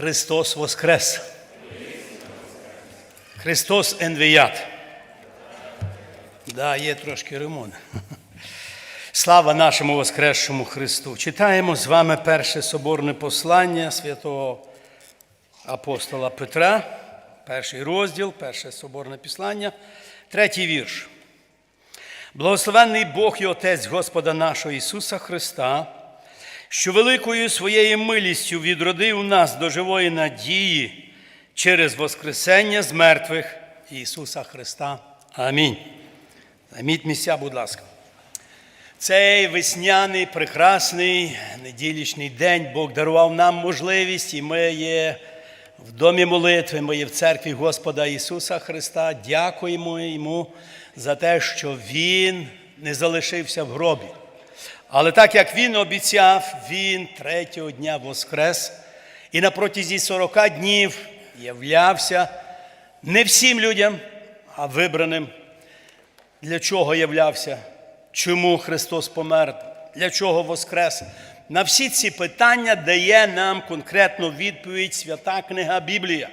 Христос Воскрес! Христос Енвіят. Да, є трошки ремонт. Слава нашому Воскресшому Христу! Читаємо з вами перше соборне послання святого апостола Петра, перший розділ, перше соборне післання, третій вірш. Благословенний Бог і Отець Господа нашого Ісуса Христа, що великою своєю милістю відродив нас до живої надії через Воскресення з мертвих Ісуса Христа. Амінь. Займіть місця, будь ласка. Цей весняний, прекрасний неділічний день Бог дарував нам можливість, і ми є в домі молитви, ми є в церкві Господа Ісуса Христа. Дякуємо Йому за те, що Він не залишився в гробі. Але так як Він обіцяв, Він третього дня воскрес і на протязі 40 днів являвся не всім людям, а вибраним. Для чого являвся? Чому Христос помер? Для чого Воскрес? На всі ці питання дає нам конкретну відповідь свята книга Біблія.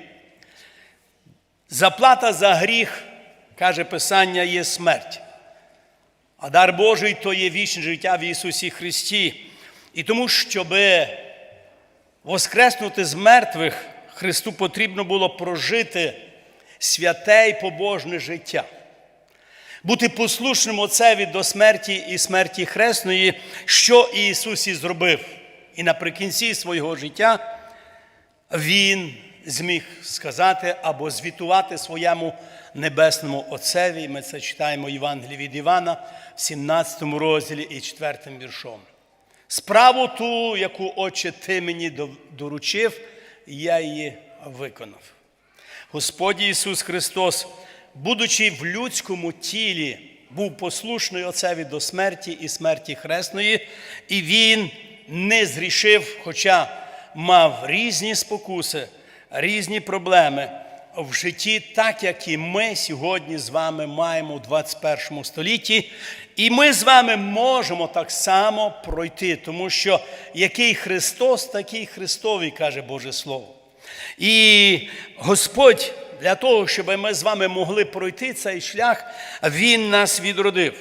Заплата за гріх, каже Писання, є смерть. А дар Божий то є вічне життя в Ісусі Христі. І тому, щоб воскреснути з мертвих, Христу потрібно було прожити святе і побожне життя бути послушним Отцеві до смерті і смерті Хресної, що Ісус і зробив. І наприкінці свого життя Він зміг сказати або звітувати своєму небесному Отцеві. Ми це читаємо в Євангелії від Івана в 17 розділі і 4 віршом. Справу ту, яку Отче ти мені доручив, я її виконав. Господь Ісус Христос будучи в людському тілі, був послушний Отцеві до смерті і смерті Хресної, і він не зрішив, хоча мав різні спокуси, різні проблеми в житті, так як і ми сьогодні з вами маємо у 21 столітті. І ми з вами можемо так само пройти, тому що який Христос, такий Христовий, каже Боже Слово. І Господь для того, щоб ми з вами могли пройти цей шлях, Він нас відродив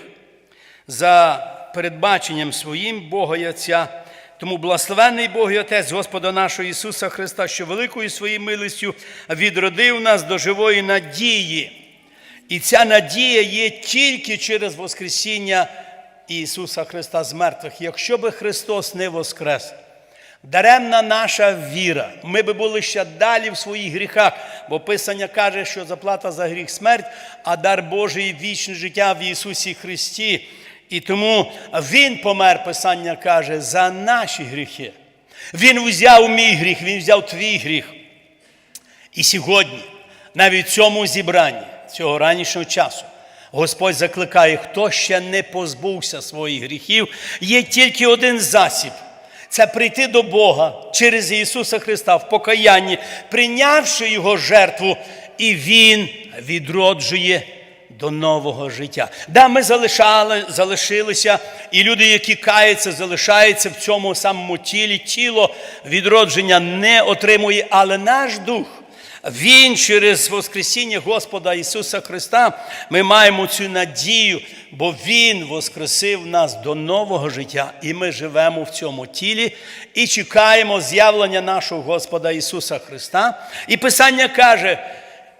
за передбаченням своїм Бога і Отця. Тому благословенний Бог і Отець Господа нашого Ісуса Христа, що великою своєю милістю відродив нас до живої надії. І ця надія є тільки через Воскресіння Ісуса Христа з мертвих. Якщо би Христос не воскрес, Даремна наша віра. Ми би були ще далі в своїх гріхах, бо Писання каже, що заплата за гріх смерть, а дар Божий вічне життя в Ісусі Христі. І тому Він помер, Писання каже, за наші гріхи. Він взяв мій гріх, Він взяв твій гріх. І сьогодні, навіть в цьому зібранні, цього ранішнього часу, Господь закликає, хто ще не позбувся своїх гріхів, є тільки один засіб це прийти до Бога через Ісуса Христа в покаянні, прийнявши Його жертву, і Він відроджує до нового життя. Да, ми залишали, залишилися, і люди, які каються, залишаються в цьому самому тілі, тіло відродження не отримує, але наш дух. Він через Воскресіння Господа Ісуса Христа ми маємо цю надію, бо Він воскресив нас до нового життя, і ми живемо в цьому тілі і чекаємо з'явлення нашого Господа Ісуса Христа. І Писання каже: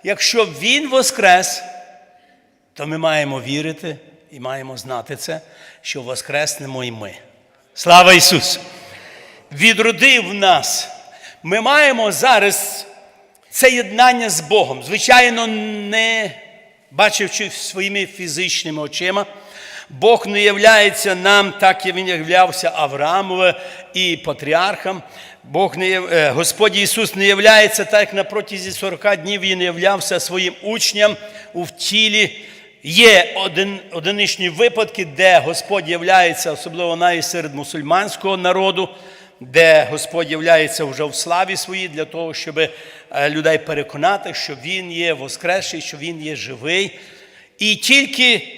якщо Він воскрес, то ми маємо вірити і маємо знати це, що воскреснемо і ми. Слава Ісусу! Відродив нас. Ми маємо зараз це єднання з Богом, звичайно, не бачивши своїми фізичними очима. Бог не являється нам, так як він являвся Авраамове і патріархам. Бог не, е, Господь Ісус не являється так, як на протязі 40 днів Він являвся своїм учням у тілі. Є один, одиничні випадки, де Господь являється, особливо навіть серед мусульманського народу де Господь являється вже в славі своїй для того, щоб е, людей переконати, що Він є воскресший, що Він є живий. І тільки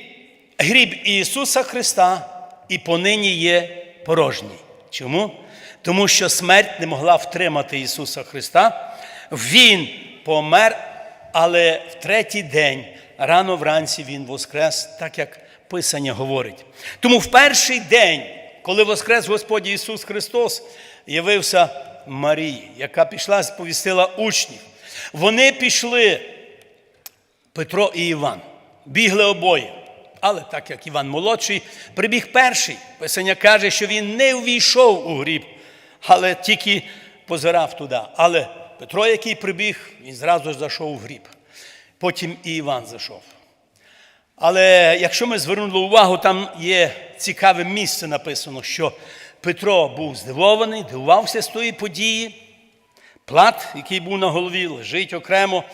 гріб Ісуса Христа і понині є порожній. Чому? тому що смерть не могла втримати Ісуса Христа. Він помер, але в третій день, рано вранці, Він воскрес, так як Писання говорить. Тому в перший день, коли воскрес Господь Ісус Христос, явився Марії, яка пішла, сповістила учнів. Вони пішли, Петро і Іван, бігли обоє. Але так як Іван молодший, прибіг перший. Писання каже, що він не ввійшов у гріб, але тільки позирав туди. Але Петро, який прибіг, він зразу зайшов у гріб. Потім і Іван зайшов. Але якщо ми звернули увагу, там є цікаве місце написано, що Петро був здивований, дивувався з тої події. Плат, який був на голові, лежить окремо.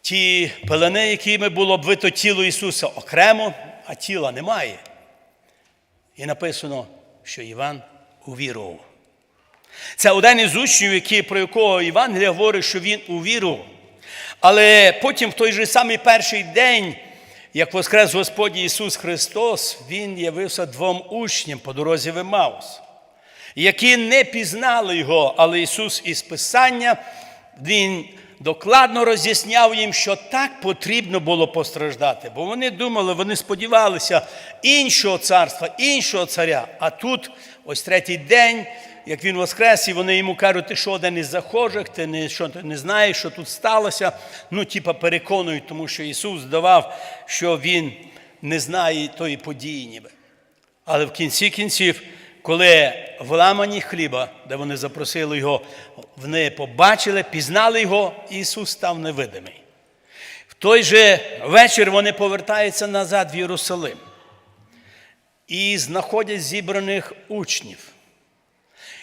Ті пелени, якими було обвито тіло Ісуса окремо, а тіла немає. І написано, що Іван увірував. Це один із учнів, який, про якого Євангелія говорить, що він увірував. Але потім, в той же самий перший день, як воскрес Господь Ісус Христос, Він явився двом учням по дорозі в Емаус, які не пізнали Його, але Ісус із Писання, Він докладно роз'ясняв їм, що так потрібно було постраждати. Бо вони думали, вони сподівалися іншого царства, іншого царя. А тут ось третій день, як він воскрес, і вони йому кажуть, ти що один із захожих, ти не, що, ти не знаєш, що тут сталося. Ну, типа, переконують, тому що Ісус давав, що Він не знає тої події ніби. Але в кінці кінців, коли в ламані хліба, де вони запросили його, вони побачили, пізнали його, Ісус став невидимий. В той же вечір вони повертаються назад в Єрусалим і знаходять зібраних учнів.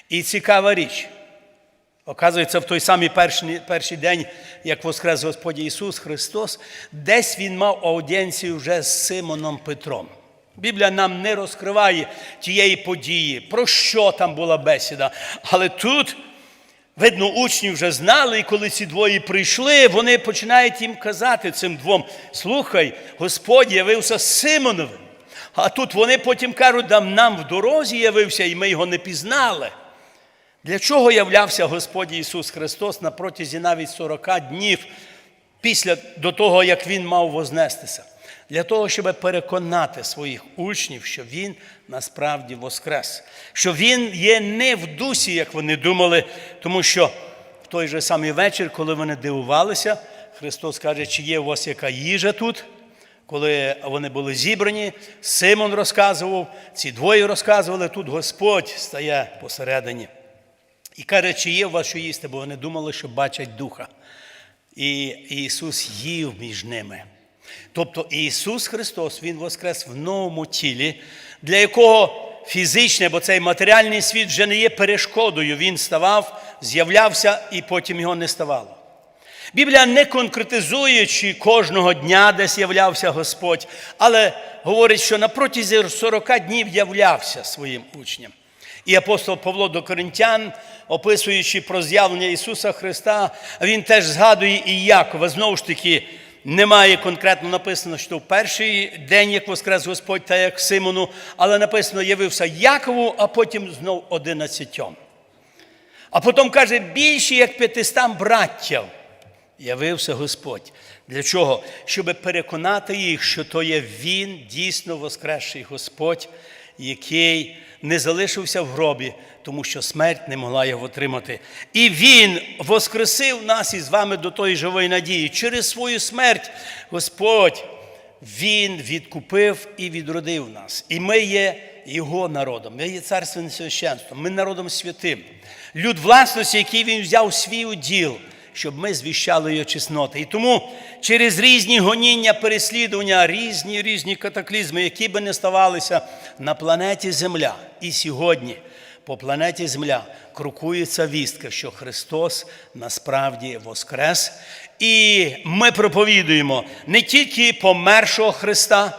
І цікава річ. Оказується, в той самий перший, перший день, як воскрес Господь Ісус Христос, десь Він мав аудієнцію вже з Симоном Петром. Біблія нам не розкриває тієї події, про що там була бесіда. Але тут, видно, учні вже знали, і коли ці двоє прийшли, вони починають їм казати цим двом: слухай, Господь явився Симоновим. А тут вони потім кажуть, нам в дорозі явився, і ми його не пізнали. Для чого являвся Господь Ісус Христос на протязі навіть 40 днів після до того, як Він мав вознестися? Для того, щоб переконати своїх учнів, що Він насправді воскрес, що Він є не в дусі, як вони думали, тому що в той же самий вечір, коли вони дивувалися, Христос каже, чи є у вас яка їжа тут? Коли вони були зібрані, Симон розказував, ці двоє розказували, тут Господь стає посередині. І каже, чи є у вас що їсти, бо вони думали, що бачать Духа. І Ісус їв між ними. Тобто Ісус Христос, Він воскрес в новому тілі, для якого фізичне, бо цей матеріальний світ вже не є перешкодою. Він ставав, з'являвся і потім його не ставало. Біблія не конкретизує, чи кожного дня десь являвся Господь, але говорить, що на протязі 40 днів являвся своїм учням. І апостол Павло до Коринтян, описуючи про з'явлення Ісуса Христа, він теж згадує і Якова. Знову ж таки, немає конкретно написано, що в перший день, як воскрес Господь, та як Симону, але написано, явився Якову, а потім знов одинадцятьом. А потім каже, більше як п'ятистам браттям явився Господь. Для чого? Щоб переконати їх, що то є Він дійсно воскресший Господь, який не залишився в гробі, тому що смерть не могла його отримати. І Він воскресив нас із вами до тої живої надії. Через свою смерть Господь Він відкупив і відродив нас. І ми є Його народом, ми є царственним священством, ми народом святим. Люд власності, який він взяв свій уділ щоб ми звіщали його чесноти. І тому через різні гоніння, переслідування, різні різні катаклізми, які би не ставалися на планеті Земля. І сьогодні по планеті Земля крокується вістка, що Христос насправді воскрес. І ми проповідуємо не тільки помершого Христа,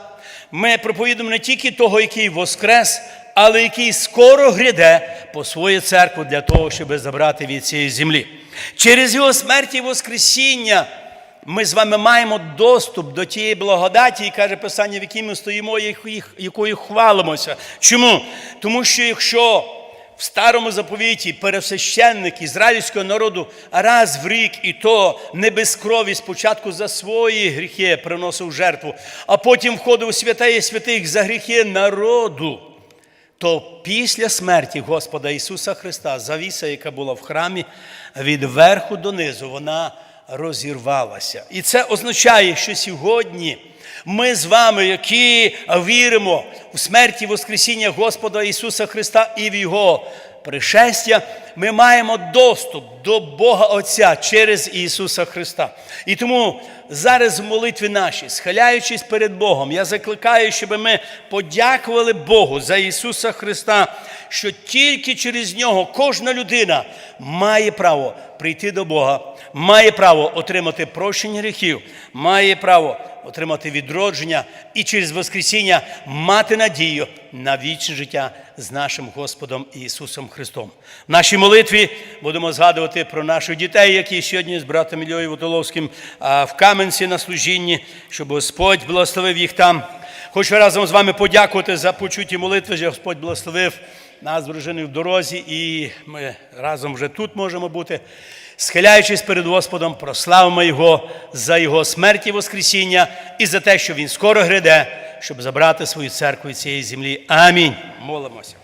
ми проповідуємо не тільки того, який воскрес, але який скоро гряде по свою церкву для того, щоб забрати від цієї землі. Через його смерть і Воскресіння ми з вами маємо доступ до тієї благодаті, і каже Писання, в якій ми стоїмо, якою хвалимося. Чому? Тому що якщо в старому заповіті пересвященник ізраїльського народу раз в рік, і то не без крові, спочатку за свої гріхи приносив жертву, а потім входив у святеє святих за гріхи народу. То після смерті Господа Ісуса Христа завіса, яка була в храмі, від верху до низу, вона розірвалася. І це означає, що сьогодні ми з вами, які віримо в смерті Воскресіння Господа Ісуса Христа і в Його пришестя, ми маємо доступ до Бога Отця через Ісуса Христа. І тому зараз в молитві нашій, схиляючись перед Богом, я закликаю, щоб ми подякували Богу за Ісуса Христа, що тільки через Нього кожна людина має право прийти до Бога, має право отримати прощення гріхів, має право отримати відродження і через Воскресіння мати надію на вічне життя з нашим Господом Ісусом Христом. В нашій молитві будемо згадувати про наших дітей, які сьогодні з братом Ільою Водоловським в Кам'янці на служінні, щоб Господь благословив їх там. Хочу разом з вами подякувати за почуті молитви, що Господь благословив нас, дружини, в дорозі, і ми разом вже тут можемо бути. Схиляючись перед Господом, прославимо Його за Його смерть і Воскресіння і за те, що Він скоро гряде, щоб забрати свою церкву цієї землі. Амінь. Молимося.